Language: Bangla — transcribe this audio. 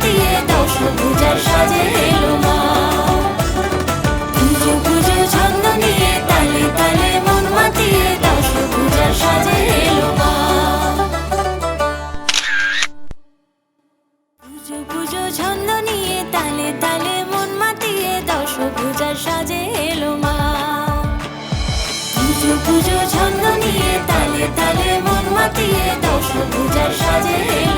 সাজিয়ে দাও সবুজার সাজে এলো মা। পুজো পুজো ছন্দ নিয়ে তালে তালে মন মাতিয়ে দাও সবুজার সাজে এলো মা। পুজো ছন্দ নিয়ে তালে তালে মন মাতিয়ে দাও সবুজার সাজে এলো মা। পুজো ছন্দ নিয়ে তালে তালে মন মাতিয়ে দাও সবুজার সাজে এলো